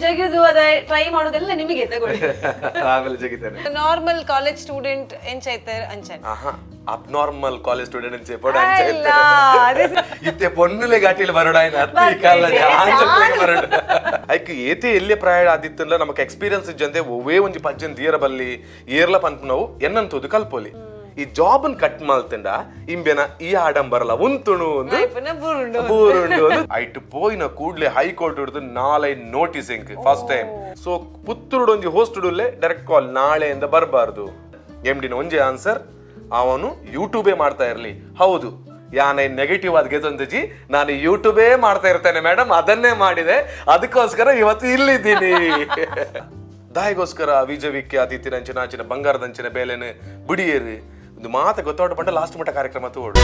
ಜಗಿದು ಅದ ಟ್ರೈ ಮಾಡೋದೆಲ್ಲ ನಿಮಗೆ ತಗೊಳ್ಳಿ ಆಮೇಲೆ ಜಗಿತೇನೆ ನಾರ್ಮಲ್ ಕಾಲೇಜ್ ಸ್ಟೂಡೆಂಟ್ ಎಂಚೈತರ್ ಅಂಚನ್ ಆಹಾ ಅಬ್ನಾರ್ಮಲ್ ಕಾಲೇಜ್ ಸ್ಟೂಡೆಂಟ್ ಅಂತ చెప్పాడు ಅಲ್ಲ, ಅದೇ ಇತ್ತೆ ಪೊನ್ನುಲೆ ಘಾಟಿಲ್ ಬರೋಡ ఆయన అత్తి కాళ్ళని ఆంచట్లకి బరడు ఐకి ఏతే ఎల్లే ప్రాయ ఆదిత్యంలో నమకు ఎక్స్పీరియన్స్ ఇచ్చంతే ఒవే ಒಂಜಿ ಪಜ್ಜನ್ ದೀರ ಬಲ್ಲಿ ಏರ್ಲ ಪನ್ಪುನವು ಎನ್ನಂತದು ಕಲ್ಪೋಲಿ ಈ ಜಾಬ್ನ್ ಕಟ್ ಮಾಲ್ತಿಂಡ ಇಂಬೆನ ಈ ಆಡಂಬರಲ್ಲ ಉಂತುಣು ಒಂದು ಬುರುಂಡು ಐಟ್ ಪೋಯಿನ ಕೂಡ್ಲೆ ಹೈಕೋರ್ಟ್ ಹಿಡಿದು ನಾಳೆ ನೋಟಿಸ್ ಇಂಕ್ ಫಸ್ಟ್ ಟೈಮ್ ಸೊ ಪುತ್ತೂರುಡು ಒಂಜಿ ಹೋಸ್ಟುಡುಲ್ಲೆ ಡೈರೆಕ್ಟ್ ಕಾಲ್ ನಾಳೆಯಿಂದ ಬರಬಾರ್ದು. ಡಿನ ಒಂಜೆ ಆನ್ಸರ್ ಅವನು ಯೂಟ್ಯೂಬೇ ಮಾಡ್ತಾ ಇರ್ಲಿ. ಹೌದು ಯಾನೆ ನೆಗೆಟಿವ್ ಆದ ಗೆದೊಂದಜಿ ನಾನು ಯೂಟ್ಯೂಬೇ ಮಾಡ್ತಾ ಇರ್ತೇನೆ ಮೇಡಮ್ ಅದನ್ನೇ ಮಾಡಿದೆ. ಅದಕ್ಕೋಸ್ಕರ ಇವತ್ತು ಇಲ್ಲಿದ್ದೀನಿ. ದಾಯಿಗೋಸ್ಕರ ವಿಜಯ ವಿಖ್ಯಾತಿ ಅಂಚಿನ ಬಂಗಾರದಂಚಿನ ಬೇಲೆನೆ ಬುಡಿಯೇರು. ಒಂದು ಮಾತ ಗೊತ್ತಾಡ ಪಂಡ ಲಾಸ್ಟ್ ಮಟ್ಟ ಕಾರ್ಯಕ್ರಮ ತೋಡು.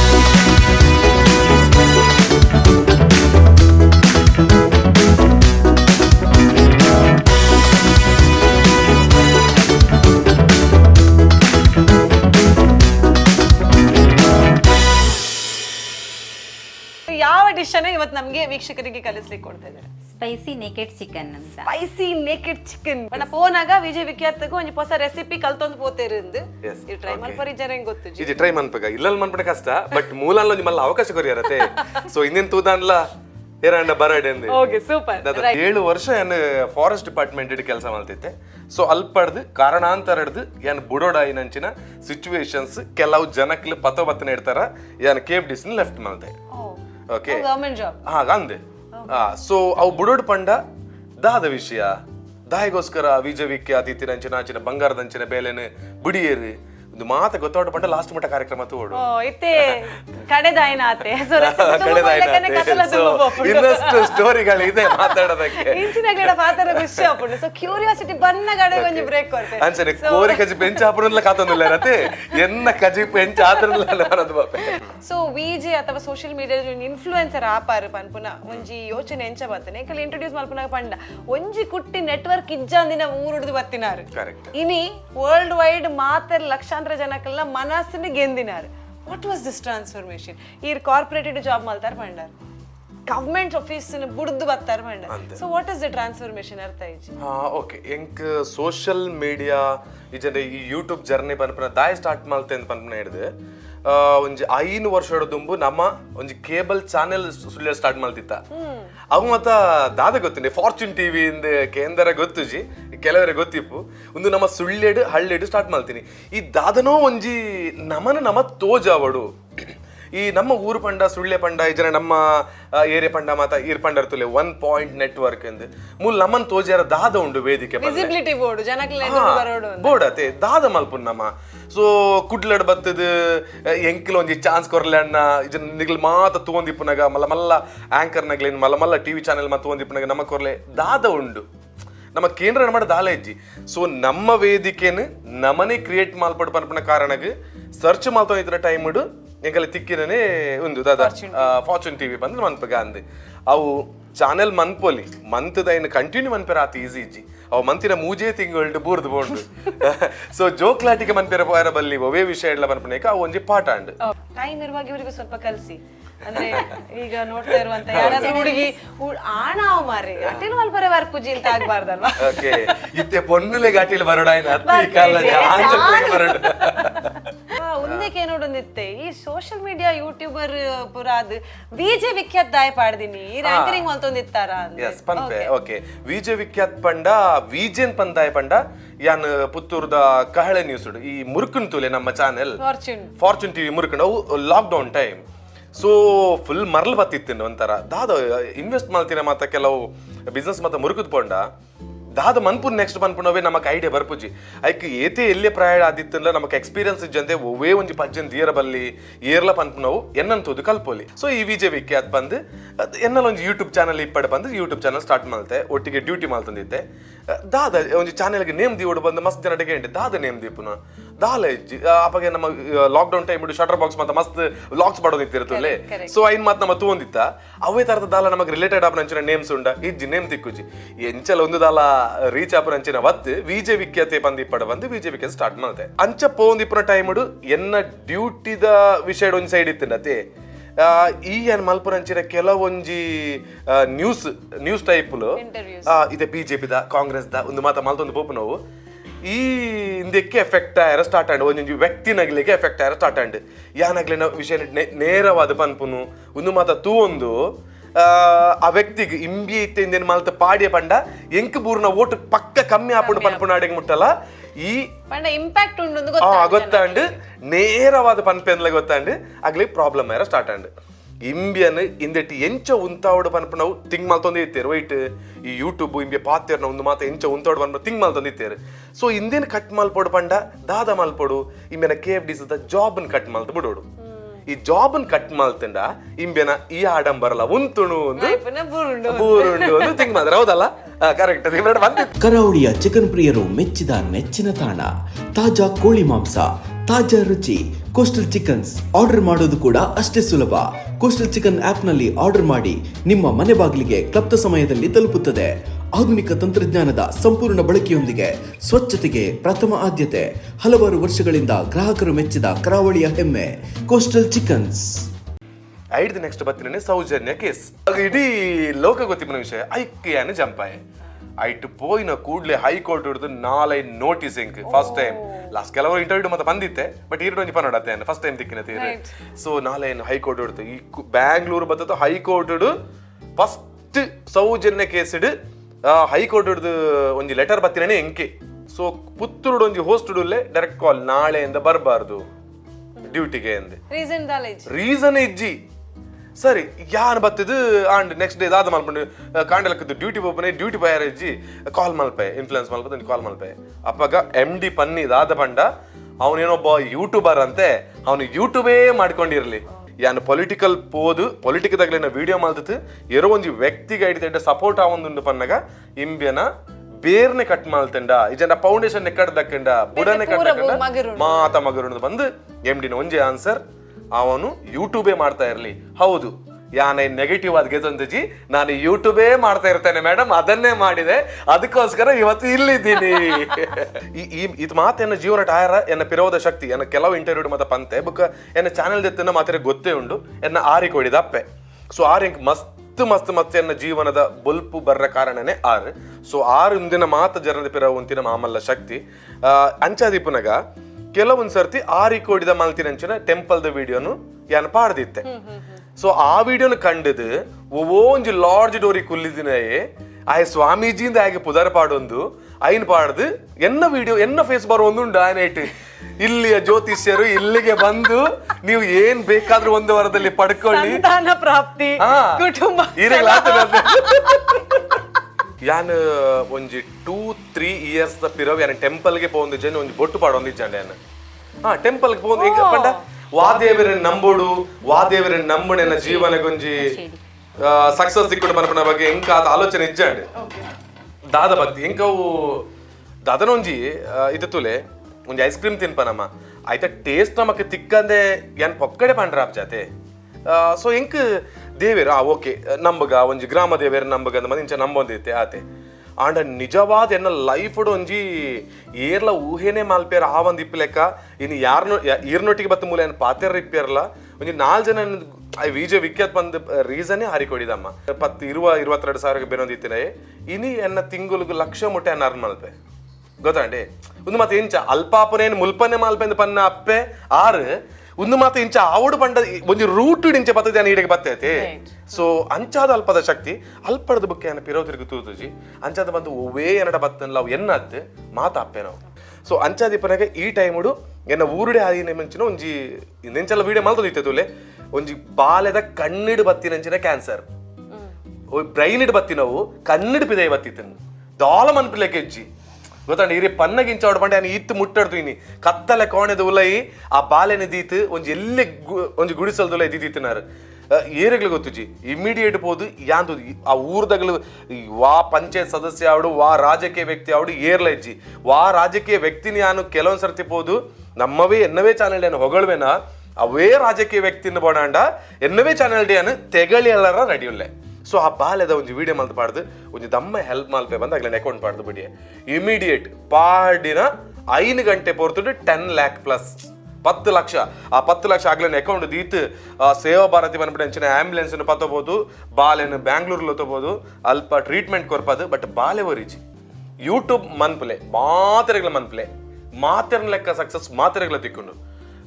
ಡಿಶ್ ಅನ್ನ ಇವತ್ತು ನಮಗೆ ವೀಕ್ಷಕರಿಗೆ ಕಲಿಸ್ಲಿಕ್ಕೆ ಕೊಡ್ತಾ ಇದ್ದಾರೆ. ಸ್ಪೈಸಿ ನೇಕೆಡ್ ಚಿಕನ್ ಅಂತ. ಸ್ಪೈಸಿ ನೇಕೆಡ್ ಚಿಕನ್ ಬಣ್ಣ ಪೋನಾಗ ವಿಜಯ್ ವಿಖ್ಯಾತಗೂ ಒಂದು ಹೊಸ ರೆಸಿಪಿ ಕಲ್ತೊಂದು ಪೋತೇರಿಂದು Yes, ಇದು ಟ್ರೈ okay. ಮಲ್ಪರಿ ಜನ ಗೊತ್ತು ಜಿ. ಇದು ಟ್ರೈ ಮನ್ಪಗ ಇಲ್ಲಲ್ಲಿ ಮನ್ಪಡೆ ಕಷ್ಟ ಬಟ್ ಮೂಲಲ್ಲ ನಿಮ್ಮಲ್ಲ ಅವಕಾಶ ಕೊರಿಯರತ್ತೆ ಸೊ ಇನ್ನೇನ್ ತೂದಾನ್ಲ ಏರಂಡ ಬರಡೆ ಅಂದೆ. ಓಕೆ ಸೂಪರ್ ದಾದ ಏಳು ವರ್ಷ ಏನು ಫಾರೆಸ್ಟ್ ಡಿಪಾರ್ಟ್ಮೆಂಟ್ ಕೆಲಸ ಮಾಡ್ತಿದ್ದೆ ಸೊ ಅಲ್ಪಡ್ದು ಕಾರಣಾಂತರ ಹಿಡ್ದು ಏನು ಬುಡೋಡ ಏನಂಚಿನ ಸಿಚುವೇಶನ್ಸ್ ಕೆಲವು ಜನಕ್ಲು ಪತೋ ಬತ್ತನ ಇಡ್ತಾರ ಏನು ಕೇಪ್ ಡಿಸ್ನ ಲೆಫ್ಟ್ ಮಾಡ್ದೆ. ಓಕೆ ಗವರ್ಮೆಂಟ್ ಜಾಬ್ ಹಾ ಅಂದೆ ಸೊ ಅವು ಬುಡೋಡ್ ಪಂಡ ದಾದ ವಿಷಯ. ದಾಯಿಗೋಸ್ಕರ ವಿಜಯವಿಕ್ಕೆ ಆದಿತ್ಯ ಅಂಚಿನ ಅಂಚಿನ ಬಂಗಾರದಂಚಿನ ಬೇಲೆನ ಬುಡಿಯೇರು. ಒಂದು ಮಾತ ಗೊತ್ತಾಡ ಪಂಡ ಲಾಸ್ಟ್ ಮಟ್ಟ ಕಾರ್ಯಕ್ರಮ ತೋಡು. ಇತ್ತೆ ಕಡೆದಾಯನ ಆತೆ ಸೊ So, ಇನ್ನಷ್ಟು ಸ್ಟೋರಿಗಳು ಇದೆ ಮಾತಾಡೋದಕ್ಕೆ. ಇಂಚಿನ ಪಾತ್ರ ಖುಷಿ ಆಪುಂಡು ಸೊ ಕ್ಯೂರಿಯಾಸಿಟಿ ಬನ್ನ ಕಡೆ ಒಂಜಿ ಬ್ರೇಕ್ ಕೊಡ್ತೆ ಅಂಚನೆ ಕೋರಿ ಕಜಿ ಬೆಂಚ್ ಆಪುರನ್ಲ ಕಾತೊಂದಿಲ್ಲ ರತೆ ಎನ್ನ ಕಜಿ ಬೆಂಚ್ ಆತರಲ್ಲ ಬರದು ಬಾಪೆ ಸೊ ವಿಜಿ ಅಥವಾ ಸೋಶಿಯಲ್ ಮೀಡಿಯಾ ಇನ್ಫ್ಲುಯೆನ್ಸರ್ ಆಪಾರು ಪನ್ಪುನ ಒಂಜಿ ಯೋಚನೆ ಎಂಚ ಬರ್ತನೆ. ಏಕಲ್ ಇಂಟ್ರೊಡ್ಯೂಸ್ ಮಲ್ಪುನ ಪಂಡ. ಒಂಜಿ ಕುಟ್ಟಿ ನೆಟ್ವರ್ಕ್ ಇಜ್ಜಾಂದಿನ ಊರುಡ್ದು ಬತ್ತಿನಾರ್ ಕರೆಕ್ಟ್ ಇನಿ ವರ್ಲ್ಡ್ ವೈಡ್ ಮಾತ್ರ ಲಕ್ಷಾಂತರ ಜನಕ್ಕೆಲ್ಲ ಮನಸ್ಸಿನ ಗೆಂದಿನಾರು. ವಾಟ್ ವಾಸ್ ದಿಸ್ ಟ್ರಾನ್ಸ್ಫಾರ್ಮೇಶನ್ ಈ ಕಾರ್ಪೊರೇಟೆಡ್ ಜಾಬ್ ಮಲ್ತಾರ ಪಂಡಾರ್ ಗವರ್ಮೆಂಟ್ ಆಫೀಸ್ ಬುಡ್ದು ಬತ್ತಾರ ಪಂಡ so what is the transformation ಅರ್ಥ ಇಜ್ಜಿ ಹಾ ಓಕೆ ಎಂಕ್ ಸೋಷಿಯಲ್ ಮೀಡಿಯಾ ಇಜಂಡೆ ಈ ಯೂಟ್ಯೂಬ್ ಜರ್ನಿ ಪನ್ಪನ ದಾಯ್ ಸ್ಟಾರ್ಟ್ ಮಲ್ತೆ ಅಂತ ಪನ್ಪನ ಹಿಡ್ದು ಆ, ಒಂಜಿ ಐನು ವರ್ಷ ದುಂಬು ನಮ್ಮ ಒಂಜಿ ಕೇಬಲ್ ಚಾನೆಲ್ ಸುಳ್ಳ ಸ್ಟಾರ್ಟ್ ಮಾಡ್ತಿತ್ತ. ಅವು ಮತ್ತ ದಾದ ಗೊತ್ತಿನಿ ಫಾರ್ಚೂನ್ ಟಿವಿ ಇಂದ ಕೇಂದ್ರ ಗೊತ್ತುಜಿ ಕೆಲವರ ಗೊತ್ತಿಪ್ಪು. ಒಂದು ನಮ್ಮ ಸುಳ್ಳೆಡು ಹಳ್ಳೆಡು ಸ್ಟಾರ್ಟ್ ಮಾಡ್ತೀನಿ. ಈ ದಾದನೋ ಒಂಜಿ ನಮನ ನಮ ತೋಜಾವಡು ಈ ನಮ್ಮ ಊರು ಪಂಡ ಸುಳ್ಳೆ ಪಂಡ ಈ ಜನ ನಮ್ಮ ಏರೆ ಏರಿಯಾ ಪಂಡ ಮಾತ ಈರ್ ಪಂಡ ಇರ್ತಲೆ ಒನ್ ಪಾಯಿಂಟ್ ನೆಟ್ವರ್ಕ್ ಎಂದು. ಮೂಲ ನಮ್ಮನ್ ತೋಜಾರ ದಾದ ಉಂಡು ವೇದಿಕೆ. ವಿಸಿಬಿಲಿಟಿ ಬೋರ್ಡ್ ಅತೆ. ದಾದ ಮಲ್ಪುನ್ ನಮ್ಮ. ಸೊ ಕುಡ್ಲಡ್ ಬತ್ತದ ಎಂಕಿಲ ಒಂಜಿ ಚಾನ್ಸ್ ಕೊರ್ಲಣ್ಣ ಇಜನ್ ನಿಗ್ಲ್ ಮಾತ ತೂಂದಿಪ್ಪುನಗ ಮಲ್ಲ ಮಲ್ಲ ಆಂಕರ್ ನಗ್ಲೇನ್ ಮಲ್ಲ ಮಲ್ಲ ಟಿವಿ ಚಾನೆಲ್ ಮಾತ ತೂಂದಿಪ್ಪುನಗ ನಮ್ಮ ಕೊರಲೆ ದಾದ ಉಂಡು. ನಮ್ಮ ಕೇಂದ್ರ ಮಾಡ ದಾಲ ಇಜ್ಜಿ. ಸೊ ನಮ್ಮ ವೇದಿಕೆನ ನಮನೆ ಕ್ರಿಯೇಟ್ ಮಾಲ್ಪಡ್ ಪನ್ಪನ ಕಾರಣಗ್ ಸರ್ಚ್ ಮಾಲ್ತೋ ಇದ್ರ ಟೈಮ್ ಇಡು ಎಂಕಲ ತಿಕ್ಕಿನೇ ಉಂದು ದಾದ ಫಾರ್ಚೂನ್ ಟಿವಿ ಬಂದ್ರೆ ಮನ್ಪಗ ಅಂದೆ ಅವು ಚಾನೆಲ್ ಮನ್ಪೊಲಿ ಮಂತ್ ದೈನ್ ಕಂಟಿನ್ಯೂ ಮನ್ಪೆರ ಆತ ಈಸಿ ಇಜ್ಜಿ ಅವು ಮಂತಿನ ಮೂಜೆ ತಿಂಗಳು ಬೂರ್ದು ಬೋಂಡು. ಸೊ ಜೋಕ್ಲಾಟಿಗೆ ಮನ್ಪೆರ ಪೋಯರ ಬಲ್ಲಿ ಒವೇ ವಿಷಯ ಎಲ್ಲ ಮನ್ಪನೇಕ ಅವು ಒಂಜಿ ಪಾಠ ಅಂಡ್. ಟೈಮ್ ಇರುವಾಗ ಇವರಿಗೂ ಸ್ವಲ್ಪ ಕಲಸಿ. ಅಂದ್ರೆ ಈಗ ನೋಡ್ತಾ ಇರುವಂತ ಯಾರಾದ್ರೂ ಹುಡುಗಿ ಆಣ ಆಣಾವ್ ಮಾರಿ ಅಟಿಲ್ ಮಲ್ಪರೆ ವರ್ಪುಜಿ ಅಂತ ಆಗ್ಬಾರ್ದಲ್ವಾ? ಓಕೆ ಇತ್ತೆ ಪೊನ್ನುಲೆ ಗಾಟಿಲ್ ಬರೋಡ ಆಯ್ನ ಹತ್ತಿ ಆಂಚಲ್ಗೆ ಬರೋಡು. ಒಂದಕ್ಕೆ ನೋಡೊಂದಿತ್ತೆ ಈ ಸೋಷಿಯಲ್ ಮೀಡಿಯಾ ಯೂಟ್ಯೂಬರ್ ಪುರಾದ್ ವಿಜೆ ವಿಖ್ಯಾತ್ ದಾಯ ಪಾಡ್ದಿನಿ. ಈ ರ್ಯಾಂಕರಿಂಗ್ ಮಲ್ತೊಂದಿತ್ತಾರ ಎಸ್ ಪನ್ಪೆ ಓಕೆ ವಿಜೆ ವಿಖ್ಯಾತ್ ಪಂಡ ವಿಜೇನ್ ಪಂದಾಯ ಪಂಡ ಯಾನ್ ಪುತ್ತೂರ್ದ ಕಹಳೆ ನ್ಯೂಸ್ ಈ ಮುರುಕನ್ ತುಲೆ ನಮ್ಮ ಚಾನೆಲ್ ಫಾರ್ಚೂನ್ ಫಾರ್ಚೂನ್ ಟಿವಿ ಮುರುಕಂಡು ಅವು ಲಾಕ್ಡೌನ್ ಟೈಮ್ ಸೊ ಫುಲ್ ಮರಲ್ ಬತ್ತಿತ್ತು ಒಂಥರ. ದಾದ ಇನ್ವೆಸ್ಟ್ ಮಾಡ್ತೀನಿ ಮಾತ ಕೆಲವು ಬಿಸ್ನೆಸ್ ಮತ್ತೆ ಮುರುಕದ್ ಪೋಂಡ. ದಾದ ಮನ್ಪುನ್ ನೆಕ್ಸ್ಟ್ ಮನ್ಪುನವೇ ನಮಕ್ ಐಡಿಯಾ ಬರ್ಪುಜಿ. ಐಕ್ ಏತೆ ಎಲ್ಲೇ ಪ್ರಯಾಣ ಆದಿತ್ತಲ್ಲ ನಮಕ್ ಎಕ್ಸ್ಪೀರಿಯನ್ಸ್ ಇಜ್ಜಂದೆ ಒವೇ ಒಂಜಿ ಪಜ್ಜನ್ ದೀರ ಬಲ್ಲಿ ಏರ್ಲ ಪನ್ಪುನವು ಎನ್ನಂತೂದು ಕಲ್ಪೋಲಿ. ಸೊ ಈ ವಿಖ್ಯಾತ್ ಬಂದು, ಅದ್ ಒಂದು ಒಂಜಿ ಯೂಟ್ಯೂಬ್ ಚಾನಲ್ ಇಪ್ಪಡೆ ಬಂದು ಯೂಟ್ಯೂಬ್ ಚಾನಲ್ ಸ್ಟಾರ್ಟ್ ಮಾಡ್ತೆ, ಒಟ್ಟಿಗೆ ಡ್ಯೂಟಿ ಮಾಡ್ತಂದಿದ್ದೆ ದಾದ ಒಂಜಿ ಚಾನೆಲ್ಗೆ ನೇಮ್ ದಿವಡು ಬಂದು ಮಸ್ತ್ ಜನ ಡೆಗೆ ದಾದ ನೇಮ್ ದೀಪುನ ದಾಲ ಇಜ್ಜಿ ಆ, ಅಪಗೆ ನಮ್ಮ ಲಾಕ್ಡೌನ್ ಟೈಮ್ ಇಡು ಶಟರ್ ಬಾಕ್ಸ್ ಮತ್ತೆ ಮಸ್ತ್ ಲಾಕ್ಸ್ ಮಾಡೋದಿತ್ತಿರ್ತಲೆ ಸೊ ಐನ್ ಮಾತ್ ನಮ್ಮ ತೂಂದಿತ್ತ ಅವೇ ತರದ ದಾಲ ನಮಗೆ ರಿಲೇಟೆಡ್ ಆಪನ ಅಂಚಿನ ನೇಮ್ಸ್ ಉಂಡ. ಇಜ್ಜಿ ನೇಮ್ ತಿಕ್ಕುಜಿ ಎಂಚಲ ಒಂದು ದಾಲ ರೀಚ್ ಆಪನ ಅಂಚಿನ ವತ್ ವಿಜೆ ವಿಖ್ಯಾತೆ ಬಂದು ಇಪ್ಪಡ ಬಂದು ವಿಜೆ ವಿಖ್ಯಾತ ಸ್ಟಾರ್ಟ್ ಮಾಡಿದೆ. ಅಂಚ ಪೋಂದಿಪ್ಪನ ಟೈಮ್ ಇಡು ಎನ್ನ ಡ್ಯೂಟಿದ ವಿಷಯ ಒಂದು ಸೈಡ್ ಇತ್ತಿನ ಈ ಏನ್ ಮಲ್ಪುರಂಚಿನ ಕೆಲವೊಂಜಿ ನ್ಯೂಸ್ ನ್ಯೂಸ್ ನ್ಯೂಸ್ ಟೈಪ್ಲು ಬಿಜೆಪಿ ದ ಕಾಂಗ್ರೆಸ್ ದ ಒಂದು ಮಾತ ಮಲ್ತೊಂದು ಪೋಪು ನಾವು. ಈ ಹಿಂದಕ್ಕೆ ಎಫೆಕ್ಟ್ ಆಯ್ರ ಸ್ಟಾರ್ಟ್ ಆಂಡ್ ಒಂದೊಂಜಿ ವ್ಯಕ್ತಿನಗ್ಲಿಗೆ ಎಫೆಕ್ಟ್ ಆಯ್ರ ಸ್ಟಾರ್ಟ್ ಆಂಡ್. ಯಾನಾಗ್ಲಿನ ವಿಷಯ ನೆ- ನೇರವಾದ ಪನ್ಪುನು ಒಂದು ಮಾತ ತೂ ಒಂದು ಆ, ವ್ಯಕ್ತಿಗೆ ಇಂಬಿ ಇತ್ತೆ ಇಂದೇನು ಮಲ್ತ ಪಾಡಿಯ ಪಂಡ ಎಂಕ್ ಬೂರ್ನ ಓಟ್ ಪಕ್ಕ ಕಮ್ಮಿ ಆಪುಂಡು ಪನ್ಪುನಾಡಿಗೆ ಮುಟ್ಟಲ್ಲ. ಈ ಪಂಡ ಇಂಪ್ಯಾಕ್ಟ್ ಉಂಡು ಗೊತ್ತಾಂಡು. ಗೊತ್ತಾಂಡ್ ನೇರವಾದ ಪನ್ಪೆನ್ಲ ಗೊತ್ತಾಂಡ್. ಆಗ್ಲಿ ಪ್ರಾಬ್ಲಮ್ ಏರ ಸ್ಟಾರ್ಟ್ ಆಂಡ್. ಇಂಬಿಯನ್ ಇಂದೆಟ್ ಎಂಚ ಉಂತಾವಡು ಪನ್ಪ ನಾವು ತಿಂಗ್ ಮಲ್ತೊಂದು ಇತ್ತೇರು. ವೈಟ್ ಈ ಯೂಟ್ಯೂಬ್ ಇಂಬೆ ಪಾತೆರ್ನ ಒಂದು ಮಾತ ಎಂಚ ಉಂತಾವಡು ಪನ್ಪ ತಿಂಗ್ ಮಲ್ತೊಂದು ಇತ್ತೇರು. ಸೊ ಇಂದೇನ್ ಕಟ್ ಮಲ್ಪೊಡು ಪಂಡ ದಾದ ಮಲ್ಪೊಡು ಇಂಬೆನ ಕೆ ಎಫ್ ಡಿಸ್ ಜಾಬ್ನ ಕಟ್ ಮಲ್ತು ಬಿಡೋಡು. ಈ ಜಾಬ್ನ್ ಕಟ್ ಮಲ್ತಂಡ ಇಂಬೆನ ಈ ಆಡಂಬರಲ್ಲ ಉಂತುಣು ಒಂದು ಬುರುಂಡು. ಒಂದು ತಿಂಗ್ ಮಾತ್ರ ಹೌದಲ್ಲ? ಕರಾವಳಿಯ ಚಿಕನ್ ಪ್ರಿಯರು ಮೆಚ್ಚಿದ ನೆಚ್ಚಿನ ತಾಣ. ತಾಜಾ ಕೋಳಿ ಮಾಂಸ, ತಾಜಾ ರುಚಿ ಕೋಸ್ಟಲ್ ಚಿಕನ್ಸ್ ಆರ್ಡರ್ ಮಾಡೋದು ಕೂಡ ಅಷ್ಟೇ ಸುಲಭ. ಕೋಸ್ಟಲ್ ಚಿಕನ್ ಆಪ್ನಲ್ಲಿ ಆರ್ಡರ್ ಮಾಡಿ ನಿಮ್ಮ ಮನೆ ಬಾಗಿಲಿಗೆ ಕ್ಲಪ್ತ ಸಮಯದಲ್ಲಿ ತಲುಪುತ್ತದೆ. ಆಧುನಿಕ ತಂತ್ರಜ್ಞಾನದ ಸಂಪೂರ್ಣ ಬಳಕೆಯೊಂದಿಗೆ ಸ್ವಚ್ಛತೆಗೆ ಪ್ರಥಮ ಆದ್ಯತೆ. ಹಲವಾರು ವರ್ಷಗಳಿಂದ ಗ್ರಾಹಕರು ಮೆಚ್ಚಿದ ಕರಾವಳಿಯ ಹೆಮ್ಮೆ ಕೋಸ್ಟಲ್ ಚಿಕನ್ಸ್ ಐದು ನೆಕ್ಸ್ಟ್ ಬತ್ತಿನೇ ಸೌಜನ್ಯ ಕೇಸ್. ಆಗ ಇಡೀ ಲೋಕ ಗೊತ್ತಿಪ್ಪನ ವಿಷಯ ಐಕ್ಯಾನ ಜಂಪಾಯೆ ಐಟ್ ಪೋಯಿನ ಕೂಡ್ಲೆ ಹೈಕೋರ್ಟ್ ಹಿಡಿದು ನಾಳೆ ನೋಟಿಸ್ ಎಂಕ್ ಫಸ್ಟ್ ಟೈಮ್ ಲಾಸ್ಟ್ ಕೆಲವರು ಇಂಟರ್ವ್ಯೂ ಮತ್ತೆ ಬಂದಿತ್ತೆ ಬಟ್ ಈರ್ ಒಂಜಿ ನೋಡತ್ತೆ ಫಸ್ಟ್ ಟೈಮ್ ದಿಕ್ಕಿನ ತೀರಿ ಸೊ ನಾಳೆ ಏನು ಹೈಕೋರ್ಟ್ ಹಿಡಿದು ಈ ಬ್ಯಾಂಗ್ಳೂರು ಬತ್ತದ ಹೈಕೋರ್ಟ್ ಹಿಡು ಫಸ್ಟ್ ಸೌಜನ್ಯ ಕೇಸ್ ಇಡು ಹೈಕೋರ್ಟ್ ಹಿಡಿದು ಒಂದು ಲೆಟರ್ ಬತ್ತಿನೇ ಎಂಕೆ. ಸೊ ಪುತ್ತೂರುಡು ಒಂದು ಹೋಸ್ಟ್ ಹಿಡುಲ್ಲೇ ಡೈರೆಕ್ಟ್ ಕಾಲ್ ನಾಳೆಯಿಂದ ಬರಬಾರ್ದು. ಡ್ಯೂಟಿಗೆ ಎಂದೆ ರೀಸನ್ ಇಜ್ಜಿ. ಸರಿ ಯಾನ್ ಬತ್ತದು ಆಂಡ್ ನೆಕ್ಸ್ಟ್ ಡೇ ದಾದ ಮಲ್ಪಂಡು ಕಾಂಡಲಕ್ಕದ್ದು ಡ್ಯೂಟಿ ಪೋಪನೆ ಡ್ಯೂಟಿ ಪಯರ್ ಇಜ್ಜಿ? ಕಾಲ್ ಮಲ್ಪೆ ಇನ್ಫ್ಲುಯೆನ್ಸ್ ಮಲ್ಪದ ಕಾಲ್ ಮಲ್ಪೆ. ಅಪ್ಪಾಗ ಎಂ ಡಿ ಪನ್ನಿ ದಾದ ಪಂಡ ಅವನೇನೊಬ್ಬ ಯೂಟ್ಯೂಬರ್ ಅಂತೆ ಅವನು ಯೂಟ್ಯೂಬೇ ಮಾಡ್ಕೊಂಡಿರಲಿ. ಯಾನ್ ಪೊಲಿಟಿಕಲ್ ಪೋದು ಪೊಲಿಟಿಕದಾಗ್ಲಿನ ವಿಡಿಯೋ ಮಾಲ್ತಿತ್ತು ಎರೋ ಒಂಜಿ ವ್ಯಕ್ತಿಗೆ ಐಡಿತ ಸಪೋರ್ಟ್ ಆವೊಂದುಂಡು ಪನ್ನಗ ಇಂಬಿಯನ ಬೇರ್ನೆ ಕಟ್ ಮಾಲ್ತಂಡ ಇಜನ ಫೌಂಡೇಶನ್ ಎಕ್ಕಡ ದಕ್ಕಂಡ ಬುಡನೆ ಕಟ್ ಮಾತಾ ಮಗರುಂಡು. ಬಂದು ಎಂ ಡಿನ ಒಂಜೆ ಆನ್ಸರ್ ಅವನು ಯೂಟ್ಯೂಬೇ ಮಾಡ್ತಾ ಇರಲಿ. ಹೌದು, ಯಾನ ನೆಗೆಟಿವ್ ಆದ ಗೆದೊಂದಜಿ ನಾನು ಯೂಟ್ಯೂಬೇ ಮಾಡ್ತಾ ಇರ್ತೇನೆ ಮೇಡಮ್ ಅದನ್ನೇ ಮಾಡಿದೆ. ಅದಕ್ಕೋಸ್ಕರ ಇವತ್ತು ಇಲ್ಲಿದ್ದೀನಿ. ಈ ಇದು ಮಾತು ಎನ್ನ ಜೀವನ ಟಾಯರ ಎನ್ನ ಪಿರೋದ ಶಕ್ತಿ, ಎನ್ನ ಕೆಲವು ಇಂಟರ್ವ್ಯೂ ಮತ್ತೆ ಪಂತೆ. ಬುಕ್ ಎನ್ನ ಚಾನೆಲ್ ದೆತ್ತನ ಮಾತ್ರ ಗೊತ್ತೇ ಉಂಡು. ಎನ್ನ ಆರಿ ಕೊಡಿದ ಅಪ್ಪೆ. ಸೊ ಆರಿ ಮಸ್ತ್ ಮಸ್ತ್ ಮಸ್ತ್ ಎನ್ನ ಜೀವನದ ಬೊಲ್ಪು ಬರ್ರ ಕಾರಣನೇ ಆರ್. ಸೊ ಆರು ಇಂದಿನ ಮಾತ ಜನದ ಪಿರೋ ಅಂತಿನ ಮಾಮಲ್ಲ ಶಕ್ತಿ. ಅಂಚಾದೀಪುನಗ ಕೆಲವೊಂದ್ ಸರ್ತಿ ಆರಿ ಕೋಡಿದ ಟೆಂಪಲ್ ಟೆಂಪಲ್ದ ವಿಡಿಯೋನು ಯಾನ್ ಪಾಡ್ದಿತ್ತೆ. ಸೊ ಆ ವಿಡಿಯೋನ ಕಂಡದು ಒಂಜಿ ಲಾರ್ಜ್ ಡೋರಿ ಕುಲ್ಲಿದಿನೇ ಆಯ್ ಸ್ವಾಮೀಜಿಯಿಂದ ಆಗಿ ಪುದರ್ ಪಾಡೊಂದು ಐನ್ ಪಾಡ್ದು ಎನ್ನ ವಿಡಿಯೋ ಎನ್ನ ಫೇಸ್ ಬರೋ ಒಂದುಂಡು ಆಯ್ತು ಇಲ್ಲಿಯ ಜ್ಯೋತಿಷ್ಯರು ಇಲ್ಲಿಗೆ ಬಂದು ನೀವು ಏನ್ ಬೇಕಾದ್ರೂ ಒಂದು ವಾರದಲ್ಲಿ ಪಡ್ಕೊಳ್ಳಿ. ಪ್ರಾಪ್ತಿ. ಕುಟುಂಬ. ಯಾನ್ ಒಂಜಿ ಟೂ ತ್ರೀ ಇಯರ್ಸ್ ದ ಪಿರವ್ ಯಾನ್ ಟೆಂಪಲ್ಗೆ ಜನ ಒಂಜಿ ಬೊಟ್ಟು ಪಾಡೊಂದು ಇಜ್ಜಂಡೆ ಯಾನ್. ಹಾ ಟೆಂಪಲ್ಗೆ ಪೋಂದು ಈಗ ಪಂಡ ವಾದೇವರನ್ ನಂಬೋಡು ವಾದೇವರನ್ ಜೀವನ ಜೀವನಗೊಂಜಿ ಸಕ್ಸಸ್ ಸಿಕ್ಕುಡು ಮನಪನ ಬಗ್ಗೆ ಎಂಕ ಆತ ಆಲೋಚನೆ ಇಜ್ಜಂಡೆ ದಾದ ಭಕ್ತಿ ಎಂಕವು ದಾದನೊಂಜಿ ಇದು ತುಲೆ ಒಂಜಿ ಐಸ್ ಕ್ರೀಮ್ ತಿನ್ಪನಮ್ಮ ಐತೆ ಟೇಸ್ಟ್ ನಮಕ್ ತಿಕ್ಕಂದೆ ಯಾನ್ ಪೊಕ್ಕಡೆ ಪಂಡ್ರಾಪ್ ಜಾತೆ. ಸೊ ಎಂಕ್ ದೇವೇರು, ಆ, ಓಕೆ, ನಂಬಗ, ಒಂಜಿ ಗ್ರಾಮ ದೇವೇರು ನಂಬಗ ಅಂದ ಇಂಚ ನಂಬೊಂದಿತ್ತೆ ಆತೆ. ಆಂಡ ನಿಜವಾದ ಎನ್ನ ಲೈಫ್ ಒಂಜಿ ಏರ್ಲ ಊಹೆನೇ ಮಾಲ್ಪೇರ ಆ ಒಂದು ಇಪ್ಪಲೆಕ್ಕ ಇನ್ನು ಯಾರನ್ನು ಈರ್ನೊಟ್ಟಿಗೆ ಬತ್ತ ಮೂಲ ಏನು ಪಾತೆರ್ ಇಪ್ಪೇರಲ್ಲ ಒಂಜಿ ನಾಲ್ ಜನ ವಿಜೆ ವಿಖ್ಯಾತ್ ಬಂದ ರೀಸನೇ ಹಾರಿಕೊಡಿದಮ್ಮ. ಪತ್ತು ಇರುವ, ಇರುವತ್ತೆರಡು ಸಾವಿರಕ್ಕೆ ಬೇನೊಂದಿತ್ತಿನ ಇನಿ ಎನ್ನ ತಿಂಗುಲ್ಗು ಲಕ್ಷ ಮುಟ್ಟೆ ಅನ್ನ ಅರ್ನ್ ಮಲ್ಪೆ. ಗೊತ್ತಾಂಡಿ ಒಂದು ಮತ್ತೆ ಇಂಚ ಅಲ್ಪಾಪನೇನು ಮುಲ್ಪನೆ ಮಾಲ್ಪೆಂದು ಪನ್ನ ಅಪ್ಪೆ. ಆರು ಒಂದು ಮಾತ್ರ ಇಂಚ ಆವಡು ಪಂಡ ಒಂಜಿ ರೂಟ್ ಇಂಚ ಬತ್ತದ ಈಡೆಗೆ ಬತ್ತೈತಿ. ಸೊ ಅಂಚಾದ ಅಲ್ಪದ ಶಕ್ತಿ ಅಲ್ಪಡದ ಬುಕ್ಕೆ ಏನ ಪಿರೋ ತಿರುಗು ತೂತುಜಿ ಅಂಚಾದ ಬಂದು ಒವೇ ಎನ್ನಡ ಬತ್ತನ್ ಅವು ಎನ್ನತ್ತೆ ಮಾತ ಅಪ್ಪೆ ನಾವು. ಸೊ ಅಂಚಾದಿಪ್ಪನಾಗೆ ಈ ಟೈಮುಡು ಎನ್ನ ಊರುಡೆ ಆದಿನ ಮಿಂಚಿನ ಒಂಜಿ ನೆಂಚೆಲ್ಲ ವಿಡಿಯೋ ಮಲ್ತದಿತ್ತೆ ತುಲೆ ಒಂಜಿ ಬಾಲೆದ ಕಣ್ಣಿಡು ಬತ್ತಿನಂಚಿನ ಕ್ಯಾನ್ಸರ್ ಬ್ರೈನ್ ಇಡ್ ಬತ್ತಿನವು ಕಣ್ಣಿಡ್ ಪಿದೆ ಬತ್ತಿತ್ತು ದಾಲ ಮನ್ಪಿಲೆ ಹೆಜ್ಜಿ ಗೊತ್ತಾಂಡ ಇರಿ ಪನ್ನಗಿಂಚ ಹೊಡ್ಬಂಡೆ ನಾನು ಇತ್ತು ಮುಟ್ಟಡ್ದು ಇನಿ. ಕತ್ತಲೆ ಕೋಣೆದು ಉಲೈ, ಆ ಬಾಲೆನ ದೀತು, ಒಂಜಿ ಎಲ್ಲಿ ಒಂಜಿ ಗುಡಿಸಲ್ದು ಉಲೈ ದೀತಿತ್ತಿನಾರು ಏರೆಗ್ಲು ಗೊತ್ತುಜಿ ಇಮಿಡಿಯೇಟ್ ಪೋದು ಯಾಂದು ಆ ಊರ್ದಗಳು ವಾ ಪಂಚಾಯತ್ ಸದಸ್ಯ ಆವಡು, ವಾ ರಾಜಕೀಯ ವ್ಯಕ್ತಿ ಆವಡು ಏರ್ಲ ಇಜ್ಜಿ. ವಾ ರಾಜಕೀಯ ವ್ಯಕ್ತಿನ ಯಾನು ಕೆಲವೊಂದ್ ಸರ್ತಿ ಪೋದು, ನಮ್ಮವೇ, ಎನ್ನವೇ ಚಾನೆಲ್ ಏನು ಹೊಗಳ್ವೇನ, ಅವೇ ರಾಜಕೀಯ ವ್ಯಕ್ತಿನ ಬೋಣಾಂಡ ಎನ್ನವೇ ಚಾನೆಲ್ ಡೇ ಅನ್ನು ತೆಗಳಿ ಎಲ್ಲರ ರೆಡಿಯುಲ್ಲೆ ಸೊ ಆ ಬಾಲ್ಯದ ಒಂದು ವಿಡಿಯೋ ಮಲ್ತು ಪಾಡ್ದು, ಒಂದು ದಮ್ಮ ಹೆಲ್ಪ್ ಮಲ್ಪೆ ಬಂದು ಆಗ್ಲೇ ಅಕೌಂಟ್ ಪಾಡ್ದು ಬಿಡಿ. ಇಮಿಡಿಯೇಟ್ ಪಾಡಿನ ಐದು ಗಂಟೆ ಪೊರ್ತುಂಡು ಟೆನ್ ಲ್ಯಾಕ್ ಪ್ಲಸ್ ಪತ್ತು ಲಕ್ಷ. ಆ ಪತ್ತು ಲಕ್ಷ ಆಗ್ಲೇ ಅಕೌಂಟ್ ದೀತ್ ಸೇವಾ ಭಾರತಿ ಬಂದ್ಬಿಟ್ಟು ಅಂಚಿನ ಆಂಬ್ಯುಲೆನ್ಸ್ ಪತ್ತಬೋದು ಬಾಲೆನ ಬ್ಯಾಂಗ್ಳೂರ್లో ತಗೋಬೋದು ಅಲ್ಪ ಟ್ರೀಟ್ಮೆಂಟ್ ಕೊರ್ಪದು ಬಟ್ ಬಾಲೆ ಒರಿಜಿ ಯೂಟ್ಯೂಬ್ ಮನ್ಪುಲೆ, ಮಾತ್ರೆಗಳ ಮನ್ಪುಲೆ ಮಾತೆರ್ನ ಲೆಕ್ಕ ಸಕ್ಸಸ್ ಮಾತ್ರೆಗಳ ತಿಕ್ಕೊಂಡು.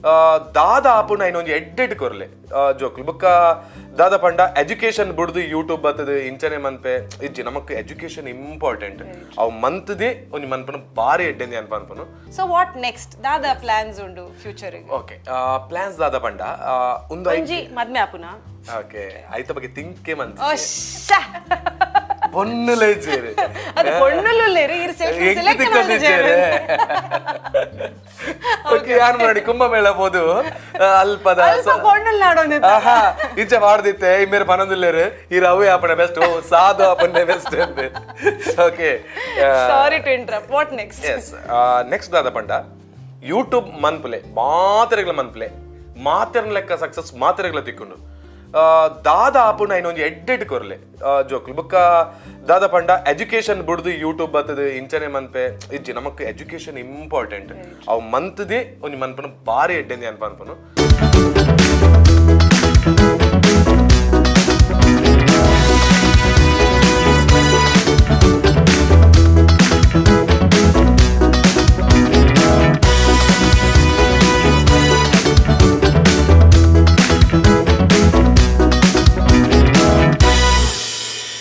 ಆ, ದಾದ ಆಪುಂಡ ಇನ್ನೊಂದು ಎಡ್ಡೆಡ್ ಕೊರ್ಲೆ. ಜೋಕ್ಲು ಬೊಕ್ಕ ದಾದ ಪಂಡ ಎಜುಕೇಶನ್ ಬುಡ್ದು ಯೂಟ್ಯೂಬ್ ಬರ್ತದೆ ಇಂಚನೆ ಮನ್ಪೆ. ಇಜ್ಜಿ ನಮಕ್ ಎಜುಕೇಶನ್ ಇಂಪಾರ್ಟೆಂಟ್ ಅವು ಮಂತ್ದೆ ಒಂದು ಮನ್ಪನು ಬಾರಿ ಎಡ್ಡೆಂದಿ ಅನ್ಪ ಅನ್ಪನು ಸೊ ವಾಟ್ ನೆಕ್ಸ್ಟ್ ದಾದ ಪ್ಲಾನ್ಸ್ ಉಂಡು ಫ್ಯೂಚರ್ ಓಕೆ ಪ್ಲಾನ್ಸ್ ದಾದ ಪಂಡ. ಒಂದು ಒಂಜಿ ಮದ್ಮೆ ಆಪುನ ಓಕೆ ಐತ ಬಗ್ಗೆ ತಿಂಕೆ ಮಂತ್ ಅಶ್ಶ ಪೊನ್ನು ಲೇಜೇರಿ ಅದು ಪೊಣ್ಣುಲು ಲೇರಿ ಇರ್ ಸೆಲೆಕ್ಟ್ ತಿಕ್ಕೊಂಡಿದ್ದೇರೆ ಓಕೆ ಯಾರು ಮಾಡಿ ಕುಂಭಮೇಳ ಬೋದು ಆ, ಅಲ್ಪದ ಅಲ್ಪ ಪೊಣ್ಣುಲ್ ನಾಡೋನೆ ಆಹಾ ಇಂಚ ಮಾಡ್ದಿತ್ತೆ ಇಮ್ಮೇರೆ ಪನೊಂದಿಲ್ಲೇರು ಈ ರವಿ ಆಪಣ ಬೆಸ್ಟ್ ಸಾಧು ಆಪಣ್ಣ ಬೆಸ್ಟ್ ಅಂತ okay sorry to interrupt what next is next ದಾದ ಪಂಡ ಯೂಟ್ಯೂಬ್ ಮನ್ಪುಲೆ ಮಾತ್ರೆಗಳ ಮನ್ಪುಲೆ ಮಾತೆರ್ನ ಲೆಕ್ಕ ಸಕ್ಸಸ್ ಮಾತ್ರೆಗಳ ತಿಕ್ಕೊಂಡು ಆ, ದಾದ ಆಪುಂಡ ಇನ್ನೊಂದು ಎಡ್ಡೆಡ್ ಕೊರ್ಲೆ. ಜೋಕ್ಲು ಬೊಕ್ಕ ದಾದ ಪಂಡ ಎಜುಕೇಶನ್ ಬುಡ್ದು ಯೂಟ್ಯೂಬ್ ಬರ್ತದೆ ಇಂಚನೆ ಮನ್ಪೆ. ಇಜ್ಜಿ ನಮಕ್ ಎಜುಕೇಶನ್ ಇಂಪಾರ್ಟೆಂಟ್ ಅವು ಮಂತ್ದೇ ಒಂದು ಮನ್ಪನು ಬಾರಿ ಎಡ್ಡೆಂದಿ ಅನ್ಪ ಅನ್ಪನು.